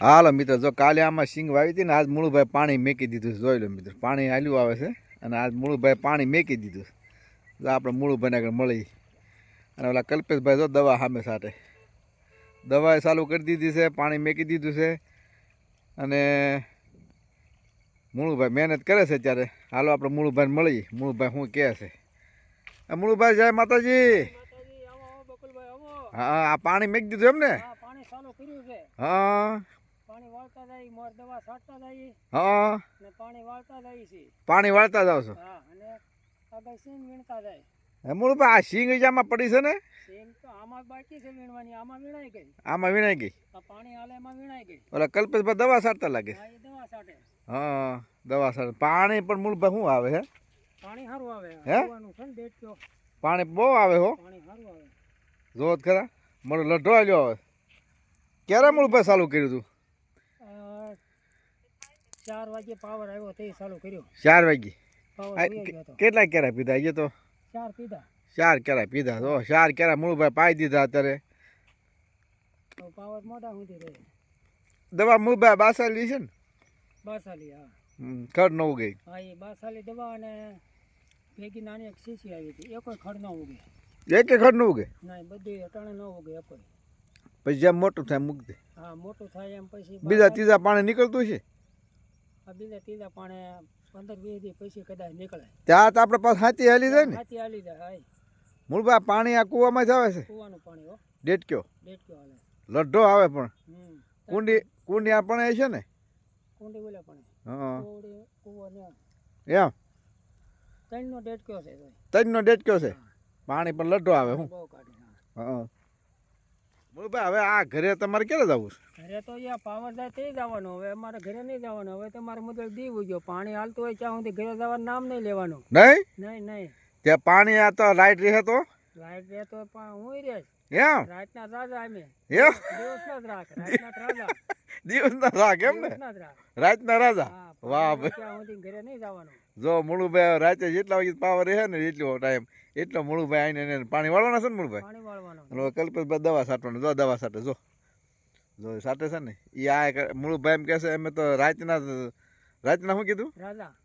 હાલો મિત્ર જો કાલે આમાં સિંગ વાવી હતી ને આજ મૂળભાઈ પાણી મેકી દીધું જોઈ લો મિત્ર પાણી હાલ્યું આવે છે અને આજ મૂળભાઈ પાણી મેકી દીધું જો આપણે મૂળભાઈને આગળ મળી. અને ઓલા કલ્પેશભાઈ જો દવા સામે સાથે. દવા ચાલુ કરી દીધી છે પાણી મેકી દીધું છે. અને મૂળભાઈ મહેનત કરે છે ત્યારે હાલો આપણે મૂળુભાઈને મળીએ મૂળભાઈ શું કહે છે? મૂળભાઈ જય માતાજી. હા આ પાણી મેકી દીધું એમ ને હા. પાણી વાળતા જાય મોર દવા છાંટતા જાય હા. ને પાણી વાળતા જાય છે. પાણી વાળતા જાવ છો? હા અને આગળ સીંગ વીણતા જાય. મૂળભાઈ આ સિંગ જામાં પડી છે ને? સીંગ તો આમાં બાકી છે વીણવાની આમાં વીણાઈ ગઈ. આમાં વીણાઈ ગઈ? આ પાણી હાલે એમાં વીણાઈ ગઈ. ઓલા કલ્પેશભાઈ દવા છાંટતા લાગે? હા એ દવા છાંટે. હા દવા છાંટે. પાણી પણ મૂળભાઈ શું આવે હે? પાણી સારું આવે હે? પાણી બહુ આવે હો. પાણી સારું આવે. જોત ખરા. મારો લઢો આવ્યો આવે. ક્યારે મૂળભાઈ ચાલુ કર્યું તું? ચાર વાગે પાવર આવ્યો તે ચાલુ કર્યો. ચાર વાગે? કેટલા કેરા પીધા એ તો? ચાર પીધા. ચાર કેરા પીધા. તો ચાર કેરા મૂળભાઈ પાઈ દીધા અત્યારે. તો પાવર મોટા સુધી રહે. દવા મૂળભાઈ બાસાલી છે ને? બાસાલી હા. ખડ ન ઉગે. હા એ બાસાલી દવા અને ભેગી નાની એક શીશી આવી હતી. એકોય ખડ ન ઉગે. એક ખડ ન ઉગે? ના બધી અટાણે ન ઉગે એકોય. પછી જેમ મોટું થાય મૂક દે. હા મોટું થાય એમ પછી બીજા ત્રીજા પાણી નીકળતું છે? બીજા ત્રીજા પાણે પંદર વીસ દી પછી કદાચ નીકળે. ત્યાં તો આપણે પાસે હાથી હાલી જાય ને? હાથી હાલી જાય હાય. મૂળભાઈ પાણી આ કૂવામાં જ આવે છે? કૂવાનું પાણી હો. ડેટક્યો ડેટક્યો હાલે? લઢો આવે પણ. કુંડી કુંડી આપણે છે ને? કુંડી બોલે પાણી. હા. કૂવો ને એમ. ત્રણનો ડેટક્યો છે. ડેટક્યો છે? પાણી પણ લડ્ઢો આવે હું? બહુ કાઢી હા. મૂળભાઈ હવે આ ઘરે તમારે ક્યારે જવું છે? ઘરે તો જ્યાં પાવર જાય તે જવાનું. હવે અમારે ઘરે નહીં જવાનું. હવે તમારે મુદલ દીવું ગયો. પાણી હાલતું હોય ત્યાં સુધી ઘરે જવાનું નામ નહીં લેવાનું. નહીં? નહીં નહીં. ત્યાં પાણી આ તો લાઈટ રહે તો? લાઈટ રહે તો પણ હું રહે એમ? રાતના રાજા અમે. એમ? દિવસના જ રાખ. રાતના રાજા. દિવસના રાગ એમ ને? રાતના રાજા? વાહ ભાઈ. ત્યાં સુધી ઘરે નહીં જવાનું. જો મુળુભાઈ રાતે જેટલા વાગે પાવર રહે ને એટલો ટાઈમ એટલો મુળુભાઈ આવીને એને પાણી વાળવાના છે ને મુળુભાઈ? અને કલ્પેશભાઈ દવા છાંટવાની જો દવા સાટે જો. જો સાટે છે ને એ આ મુળુભાઈ એમ કહેશે અમે તો રાતના રાતના શું કીધું?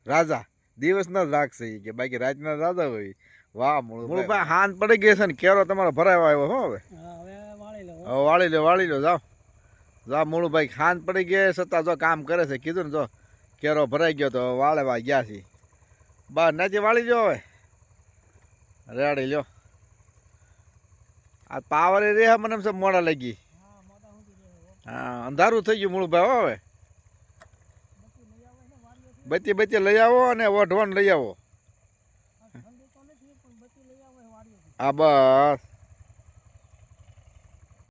રાજા. દિવસના જ રાખશે એ કે બાકી રાતના રાજા હોય વાહ મૂળભાઈ હાન પડી ગઈ છે ને કેરો તમારો ભરાયો આવ્યો હો હવે. હવે વાળી લો વાળી લો જાઓ. જાઓ મુળુભાઈ ખાન પડી ગયા છતાં જો કામ કરે છે કીધું ને જો કેરો ભરાઈ ગયો તો વાળવા ગયા છે બા નાચી વાળી જો હવે. રેડી લ્યો. આ પાવર એ રહે મને એમ મોડા લાગી. હા હો. હા અંધારું થઈ ગયું મૂળું ભાવ હવે. બત્તી બત્તી લઈ આવો અને ઓઢવાન લઈ આવો. આ બસ.